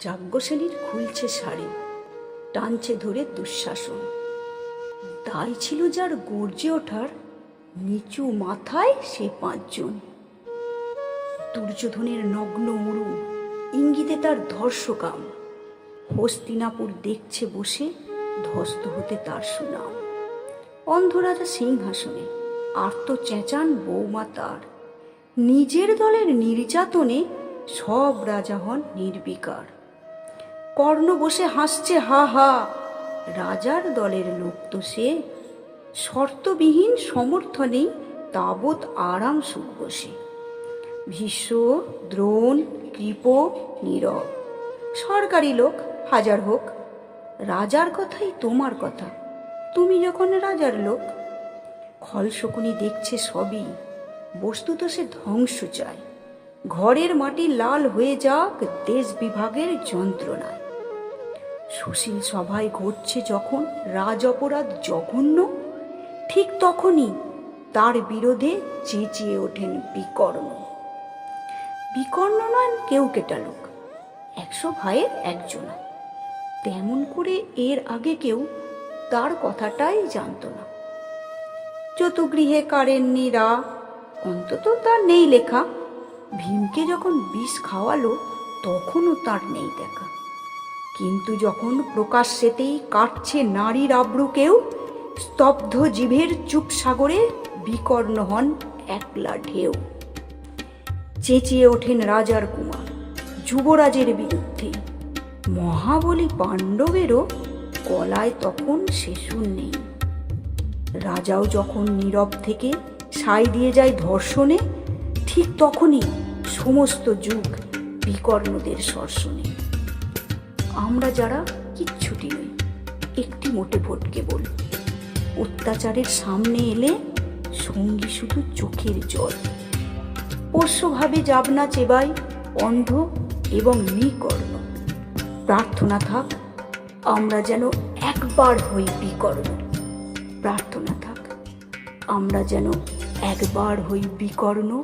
যাজ্ঞসেনীর খুলছে শাড়ি, টানছে ধরে দুঃশাসন। দায় ছিল যার গর্জে ওঠার নিচু মাথায় সে পাঁচজন। দুর্যোধনের নগ্ন উড়ু ইঙ্গিতে তার ধর্ষকাম। হস্তিনাপুর দেখছে বসে ধ্বস্ত হতে তার সুনাম। অন্ধরাজা সিংহাসনে আর্ত চেঁচান বৌমা তার। নিজের দলের নির্যাতনে সব রাজা হন নির্বিকার। কর্ণ বসে হাসছে, হা হা। রাজার দলের লোক তো সে। শর্তবিহীন সমর্থনেই তাবৎ আরাম সুখ বসে। ভীষ্ম, দ্রোণ, কৃপ, নীরব। সরকারি লোক, হাজার হোক। রাজার কথাই তোমার কথা। তুমি যখন রাজার লোক। খলশকুনি দেখছে সবই। বস্তুত সে ধ্বংস চায়। ঘরের মাটি লাল হয়ে যাক, দেশ বিভাগের যন্ত্রণায়। সুশীল সভায় ঘটছে যখন রাজ অপরাধ জঘন্য, ঠিক তখনই তার বিরোধে চেঁচিয়ে ওঠেন বিকর্ণ। বিকর্ণ নয় কেউ কেটা লোক, একশো ভাইয়ের একজনা। তেমন করে এর আগে কেউ তার কথাটাই জানতো না। চতুগৃহে কারেননি রা অন্তত তার নেই লেখা। ভীমকে যখন বিষ খাওয়ালো, তখনও তার নেই দেখা। কিন্তু যখন প্রকাশ্যেতেই কাটছে নারীর আব্রুকেও, স্তব্ধ জীবের চুপ সাগরে বিকর্ণ হন একলা ঢেউ। চেঁচিয়ে ওঠেন রাজার কুমার, যুবরাজের বিরুদ্ধে। মহাবলী পাণ্ডবেরও গলায় তখন শেষুন নেই। রাজাও যখন নীরব থেকে সাই দিয়ে যায় ধর্ষণে, ঠিক তখনই সমস্ত যুগ বিকর্ণদের সর্ষণে আমরা যারা কিচ্ছুটি নই, একটি মোটে ভোট কেবল অত্যাচারের সামনে এলে সঙ্গী শুধু চোখের জল। পোষ্যভাবে যাবনা চেবাই, অন্ধ এবং নিকর্ণ। প্রার্থনা থাক, আমরা যেন একবার হই বিকর্ণ। প্রার্থনা থাক, আমরা যেন একবার হই বিকর্ণ।